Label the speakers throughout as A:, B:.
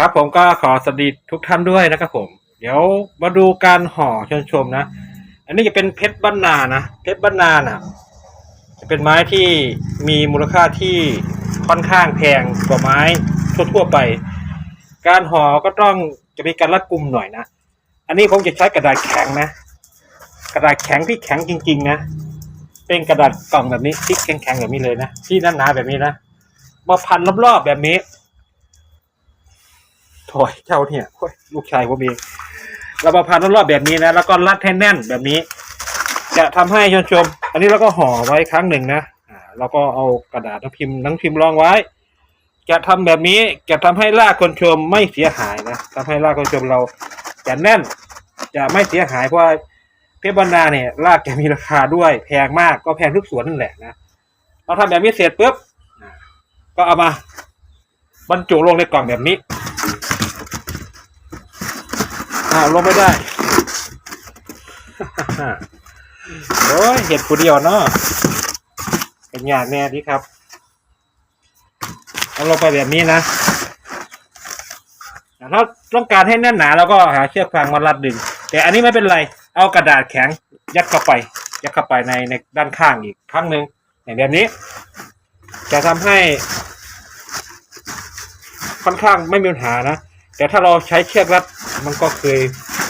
A: ครับผมก็ขอสวัสดีทุกท่านด้วยนะครับผม เดี๋ยวมาดูการห่อชมชมนะ อันนี้จะเป็นเพชรบ้านนานะ เพชรบ้านนาน่ะจะเป็นไม้ที่มีมูลค่าที่ค่อนข้างแพงกว่าไม้ทั่วๆไป การห่อก็ต้องจะมีการรัดกุมหน่อยนะ อันนี้ผมจะใช้กระดาษแข็งนะ กระดาษแข็งที่แข็งจริง ๆ นะ เป็นกระดาษกล่องแบบนี้ที่แข็งๆแบบนี้เลยนะ ที่หนาๆแบบนี้นะ มาพันรอบๆแบบนี้ โถยเจ้าเนี่ยลูกชายผมเองเรามาพันรอบๆแบบนี้นะ แล้วก็รัดให้แน่นแบบนี้ จะทำให้ชมชม อันนี้เราก็ห่อไว้ครั้งหนึ่งนะเราก็เอากระดาษนังพิมพ์นังพิมพ์รองไว้ จะทำแบบนี้จะทำให้รากคนชมไม่เสียหายนะทำให้รากคนชมเราจะแน่น จะไม่เสียหายเพราะเพชรบรรดาเนี่ยรากแกมีราคาด้วยแพงมากก็แพงทุกสวนนั่นแหละนะเราทำแบบนี้เสร็จปุ๊บก็เอามาบรรจุลงในกล่องแบบนี้ อ่าลงไม่ได้ โอ้ยเห็ดผู้เดียวเนาะเป็นอย่างแน่ดีครับเอาลงไปแบบนี้นะถ้าต้องการให้แน่นหนาเราก็หาเชือกฟางมารัดดึง แต่อันนี้ไม่เป็นไร เอากระดาษแข็ง ยัดเข้าไป ยัดเข้าไปในในด้านข้างอีกครั้งหนึ่งอย่างแบบนี้ จะทำให้ ค่อนข้างไม่มีปัญหานะ แต่ถ้าเราใช้เชือกรัดมันก็เคย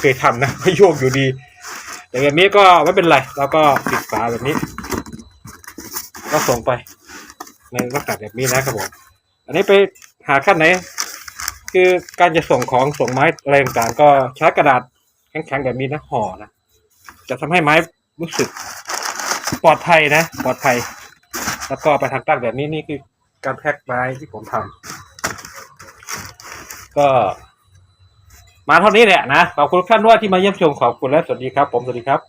A: เคยทำนะก็โยกอยู่ดี แต่แบบนี้ก็ไม่เป็นไรเราก็ปิดฝาแบบนี้ ก็ส่งไปในลักษณะแบบนี้นะครับผมอันนี้ไปหาขั้นไหน คือการจะส่งของส่งไม้อะไรต่างๆก็ใช้กระดาษแข็งๆแบบนี้นะห่อนะจะทำให้ไม้รู้สึกปลอดภัยนะ ปลอดภัย แล้วก็ไปทางตั้งแบบนี้นี่คือการแพ็คไม้ที่ผมทำ ก็ มาเท่านี้แหละนะ ขอบคุณทุกท่านด้วยที่มาเยี่ยมชมขอบคุณและสวัสดีครับ ผมสวัสดีครับ